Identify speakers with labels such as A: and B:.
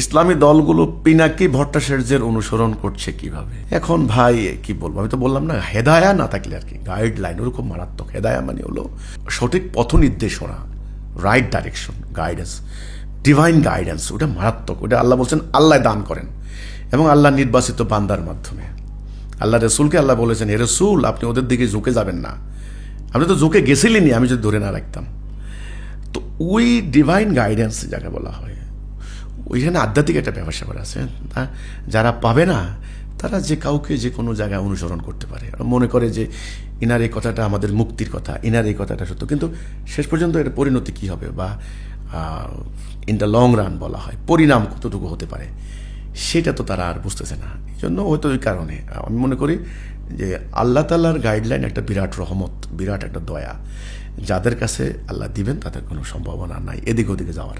A: ইসলামী দলগুলো পিনাকি ভট্টাচার্যের অনুসরণ করছে কীভাবে? এখন ভাই, কি বলব? আমি তো বললাম না, হেদায়া না থাকলে আর কি। গাইডলাইন ওরকম মারাত্মক। হেদায়া মানে হলো সঠিক পথ নির্দেশনা right direction guidance divine guidance ওটা মারাত্মক। ওটা আল্লাহ বলছেন, আল্লাহ দান করেন এবং আল্লাহ নির্বাচিত বান্দার মাধ্যমে। আল্লাহ রসুলকে আল্লাহ বলেছেন হে রসুল, আপনি ওদের দিকে ঝুঁকে যাবেন না। আপনি তো ঝুঁকে গেছিলেনই, আমি যদি ধরে না রাখতাম। তো ওই ডিভাইন গাইডেন্স যাকে বলা হয় ওইখানে আধ্যাত্মিক একটা ব্যাপার স্যাপার আছে। যারা পাবে না, তারা যে কাউকে যে কোনো জায়গায় অনুসরণ করতে পারে। মনে করে যে ইনার এই কথাটা আমাদের মুক্তির কথা, ইনার এই কথাটা সত্য। কিন্তু শেষ পর্যন্ত এর পরিণতি কী হবে বা ইন দ্য লং রান বলা হয়, পরিণাম কতটুকু হতে পারে, সেটা তো তারা আর বুঝতেছে না। এই জন্য হয়তো ওই কারণে আমি মনে করি যে আল্লাহ তাল্লাহর গাইডলাইন একটা বিরাট রহমত, বিরাট একটা দয়া। যাদের কাছে আল্লাহ দিবেন, তাদের কোনো সম্ভাবনা নাই, এদিক ওদিকে যাওয়ার।